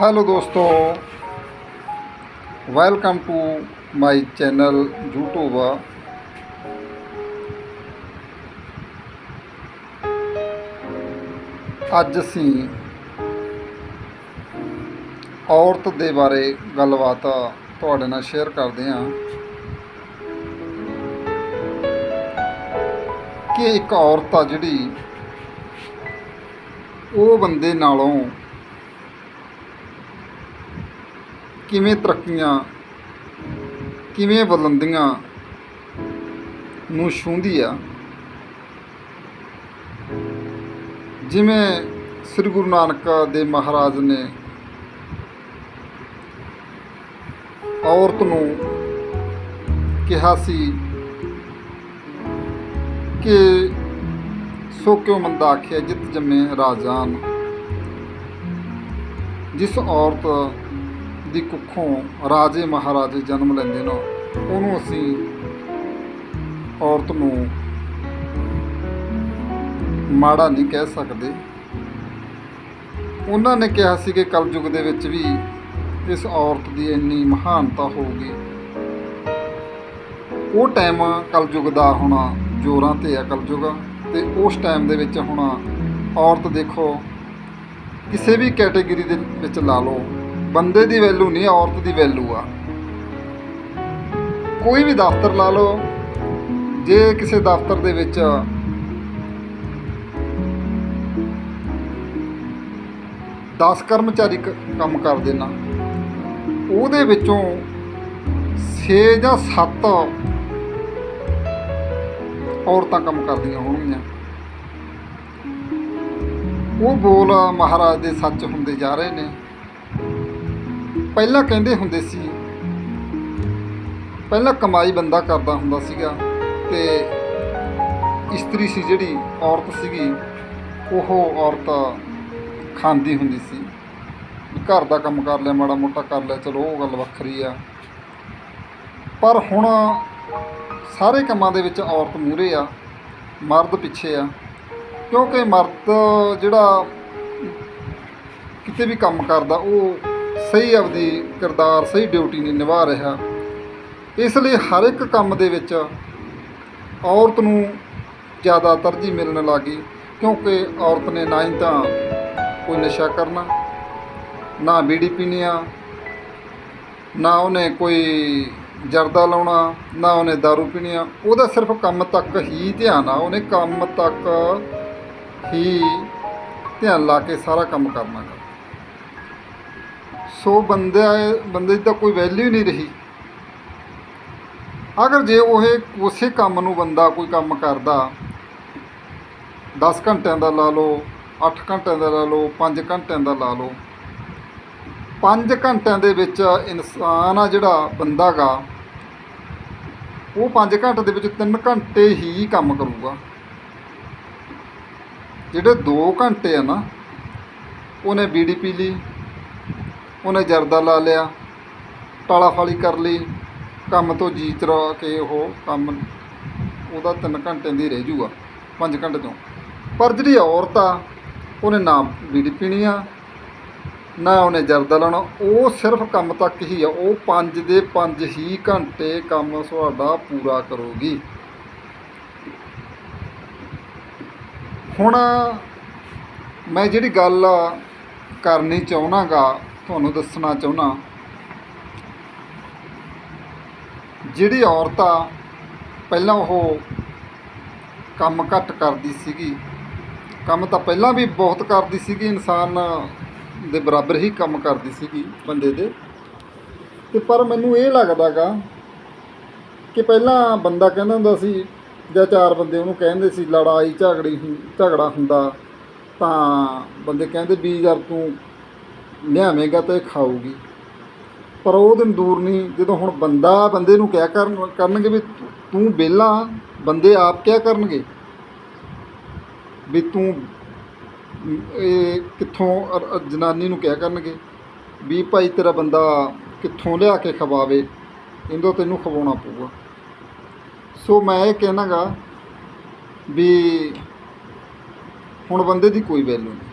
Hello ਦੋਸਤੋ welcome to my channel YouTube ਅੱਜ ਅਸੀਂ ਔਰਤ ਦੇ ਬਾਰੇ ਗੱਲਬਾਤ ਤੁਹਾਡੇ ਨਾਲ ਸ਼ੇਅਰ ਕਰਦੇ ਹਾਂ। ਕਿ ਇੱਕ ਔਰਤ ਆ ਜਿਹੜੀ, ਉਹ ਬੰਦੇ ਨਾਲੋਂ ਕਿਵੇਂ ਤਰੱਕੀਆਂ, ਕਿਵੇਂ ਬੁਲੰਦੀਆਂ ਨੂੰ ਛੂੰਹਦੀ ਆ? ਜਿਵੇਂ ਸ੍ਰੀ ਗੁਰੂ ਨਾਨਕ ਦੇ ਮਹਾਰਾਜ ਨੇ ਔਰਤ ਨੂੰ ਕਿਹਾ ਸੀ ਕਿ ਸੋ ਕਿਉ ਮੰਦਾ ਆਖਿਆ, ਜਿਤ ਜੰਮੇ ਰਾਜਾਨ। ਜਿਸ ਔਰਤ ਦੀ ਕੁੱਖੋਂ ਰਾਜੇ ਮਹਾਰਾਜੇ ਜਨਮ ਲੈਂਦੇ ਨੇ, ਉਹਨੂੰ ਅਸੀਂ ਔਰਤ ਨੂੰ ਮਾੜਾ ਨਹੀਂ ਕਹਿ ਸਕਦੇ। ਉਹਨਾਂ ਨੇ ਕਿਹਾ ਸੀ ਕਿ ਕਲਯੁਗ ਦੇ ਵਿੱਚ ਵੀ ਇਸ ਔਰਤ ਦੀ ਇੰਨੀ ਮਹਾਨਤਾ ਹੋਊਗੀ। ਉਹ ਟਾਈਮ ਕਲਯੁਗ ਦਾ ਹੋਣਾ ਜੋਰਾਂ ਤੇ ਆ ਕਲਯੁਗ, ਤੇ ਉਸ ਟਾਈਮ ਦੇ ਵਿੱਚ ਹੋਣਾ ਔਰਤ ਦੇਖੋ, ਕਿਸੇ ਵੀ ਕੈਟਾਗਰੀ ਦੇ ਵਿੱਚ ਲਾ ਲਓ ਬੰਦੇ ਦੀ ਵੈਲਿਊ ਨਹੀਂ, ਔਰਤ ਦੀ ਵੈਲਿਊ ਆ। ਕੋਈ ਵੀ ਦਫ਼ਤਰ ਲਾ ਲਓ, ਜੇ ਕਿਸੇ ਦਫ਼ਤਰ ਦੇ ਵਿੱਚ ਦਸ ਕਰਮਚਾਰੀ ਕੰਮ ਕਰਦੇ ਨਾ, ਉਹਦੇ ਵਿੱਚੋਂ 6 ਜਾਂ 7 ਔਰਤਾਂ ਕੰਮ ਕਰਦੀਆਂ ਹੋਣਗੀਆਂ। ਉਹ ਬੋਲ ਮਹਾਰਾਜ ਦੇ ਸੱਚ ਹੁੰਦੇ ਜਾ ਰਹੇ ਨੇ। ਪਹਿਲਾਂ ਕਹਿੰਦੇ ਹੁੰਦੇ ਸੀ, ਪਹਿਲਾਂ ਕਮਾਈ ਬੰਦਾ ਕਰਦਾ ਹੁੰਦਾ ਸੀਗਾ ਤੇ ਇਸਤਰੀ ਸੀ ਜਿਹੜੀ ਔਰਤ ਸੀਗੀ, ਉਹ ਔਰਤ ਖਾਂਦੀ ਹੁੰਦੀ ਸੀ। ਘਰ ਦਾ ਕੰਮ ਕਰ ਲਿਆ, ਮਾੜਾ ਮੋਟਾ ਕਰ ਲਿਆ, ਚਲੋ ਉਹ ਗੱਲ ਵੱਖਰੀ ਆ। ਪਰ ਹੁਣ ਸਾਰੇ ਕੰਮਾਂ ਦੇ ਵਿੱਚ ਔਰਤ ਮੂਹਰੇ ਆ, ਮਰਦ ਪਿੱਛੇ ਆ। ਕਿਉਂਕਿ ਮਰਦ ਜਿਹੜਾ ਕਿਤੇ ਵੀ ਕੰਮ ਕਰਦਾ, ਉਹ ਸਹੀ ਆਪਦੀ ਕਿਰਦਾਰ, ਸਹੀ ਡਿਊਟੀ ਨਹੀਂ ਨਿਭਾ ਰਿਹਾ। ਇਸ ਲਈ ਹਰ ਇੱਕ ਕੰਮ ਦੇ ਵਿੱਚ ਔਰਤ ਨੂੰ ਜ਼ਿਆਦਾ ਤਰਜੀਹ ਮਿਲਣ ਲੱਗੀ, ਕਿਉਂਕਿ ਔਰਤ ਨੇ ਨਾ ਹੀ ਤਾਂ ਕੋਈ ਨਸ਼ਾ ਕਰਨਾ, ਨਾ ਬੀੜੀ ਪੀਣੀ ਆ ਨਾ ਉਹਨੇ ਕੋਈ ਜਰਦਾ ਲਾਉਣਾ, ਨਾ ਉਹਨੇ दारू ਪੀਣੀ ਆ ਉਹਦਾ ਸਿਰਫ ਕੰਮ ਤੱਕ ਹੀ ਧਿਆਨ ਆ, ਉਹਨੇ ਕੰਮ ਤੱਕ ਹੀ ਧਿਆਨ ਲਾ ਕੇ ਸਾਰਾ ਕੰਮ ਕਰਨਾ। ਗਾ ਸੋ ਬੰਦੇ ਬੰਦੇ ਦੀ ਤਾਂ ਕੋਈ ਵੈਲਿਊ ਹੀ ਨਹੀਂ ਰਹੀ। ਅਗਰ ਜੇ ਉਹ ਉਸੇ ਕੰਮ ਨੂੰ ਬੰਦਾ ਕੋਈ ਕੰਮ ਕਰਦਾ 10 ਘੰਟਿਆਂ ਦਾ ਲਾ ਲਓ 8 ਘੰਟਿਆਂ ਦਾ ਲਾ ਲਓ 5 ਘੰਟਿਆਂ ਦਾ ਲਾ ਲਓ 5 ਘੰਟਿਆਂ ਦੇ ਵਿੱਚ ਇਨਸਾਨ ਆ ਜਿਹੜਾ ਬੰਦਾ ਗਾ, ਉਹ 5 ਘੰਟੇ ਦੇ ਵਿੱਚ 3 ਘੰਟੇ ਹੀ ਕੰਮ ਕਰੂਗਾ। ਜਿਹੜੇ 2 ਘੰਟੇ ਆ ਨਾ, ਉਹਨੇ ਬੀੜੀ ਪੀ ਲਈ ਉਹਨੇ ਜਰਦਾ ਲਾ ਲਿਆ, ਟਾਲਾ ਫਾਲੀ ਕਰ ਲਈ, ਕੰਮ ਤੋਂ ਜੀ ਚਰਾ ਕੇ ਉਹ ਕੰਮ ਉਹਦਾ 3 ਘੰਟੇ ਦੀ ਰਹਿ ਜੂਗਾ 5 ਘੰਟੇ ਤੋਂ। ਪਰ ਜਿਹੜੀ ਔਰਤ ਆ, ਉਹਨੇ ਨਾ ਬੀੜੀ ਪੀਣੀ ਆ, ਨਾ ਉਹਨੇ ਜਰਦਾ ਲਾਉਣਾ, ਉਹ ਸਿਰਫ ਕੰਮ ਤੱਕ ਹੀ ਆ, ਉਹ 5 ਦੇ 5 ਹੀ ਘੰਟੇ ਕੰਮ ਤੁਹਾਡਾ ਪੂਰਾ ਕਰੂਗੀ। ਹੁਣ ਮੈਂ ਜਿਹੜੀ ਗੱਲ ਕਰਨੀ ਚਾਹੁੰਨਾਗਾ ਤੁਹਾਨੂੰ ਦੱਸਣਾ ਚਾਹੁੰਦਾ ਜਿਹੜੀ ਔਰਤ ਆ, ਪਹਿਲਾਂ ਉਹ ਕੰਮ ਘੱਟ ਕਰਦੀ ਸੀਗੀ। ਕੰਮ ਤਾਂ ਪਹਿਲਾਂ ਵੀ ਬਹੁਤ ਕਰਦੀ ਸੀਗੀ, ਇਨਸਾਨ ਦੇ ਬਰਾਬਰ ਹੀ ਕੰਮ ਕਰਦੀ ਸੀਗੀ ਬੰਦੇ ਦੇ। ਤੇ ਪਰ ਮੈਨੂੰ ਇਹ ਲੱਗਦਾਗਾ ਕਿ ਪਹਿਲਾਂ ਬੰਦਾ ਕਹਿੰਦਾ ਹੁੰਦਾ ਸੀ, ਜਾਂ ਚਾਰ ਬੰਦੇ ਉਹਨੂੰ ਕਹਿੰਦੇ ਸੀ, ਲੜਾਈ ਝਗੜੀ ਹੁੰ- ਝਗੜਾ ਹੁੰਦਾ ਤਾਂ ਬੰਦੇ ਕਹਿੰਦੇ ਵੀ ਯਾਰ ਤੂੰ ਲਿਆਵੇਂਗਾ ਤਾਂ ਇਹ ਖਾਊਗੀ। ਪਰ ਉਹ ਦਿਨ ਦੂਰ ਨਹੀਂ, ਜਦੋਂ ਹੁਣ ਬੰਦਾ ਬੰਦੇ ਨੂੰ ਕਿਆ ਕਰਨ, ਕਰਨਗੇ ਵੀ ਤੂੰ- ਤੂੰ ਵਿਹਲਾ, ਬੰਦੇ ਆਪ ਕਿਆ ਕਰਨਗੇ ਵੀ ਤੂੰ, ਇਹ ਕਿੱਥੋਂ ਜਨਾਨੀ ਨੂੰ ਕਿਆ ਕਰਨਗੇ ਵੀ ਭਾਈ ਤੇਰਾ ਬੰਦਾ ਕਿੱਥੋਂ ਲਿਆ ਕੇ ਖਵਾਵੇ ਇਹਦੋਂ ਤੈਨੂੰ ਖਵਾਉਣਾ ਪਊਗਾ। ਸੋ ਮੈਂ ਇਹ ਕਹਿਣਾਗਾ ਵੀ ਹੁਣ ਬੰਦੇ ਦੀ ਕੋਈ ਵੈਲਿਊ ਨਹੀਂ।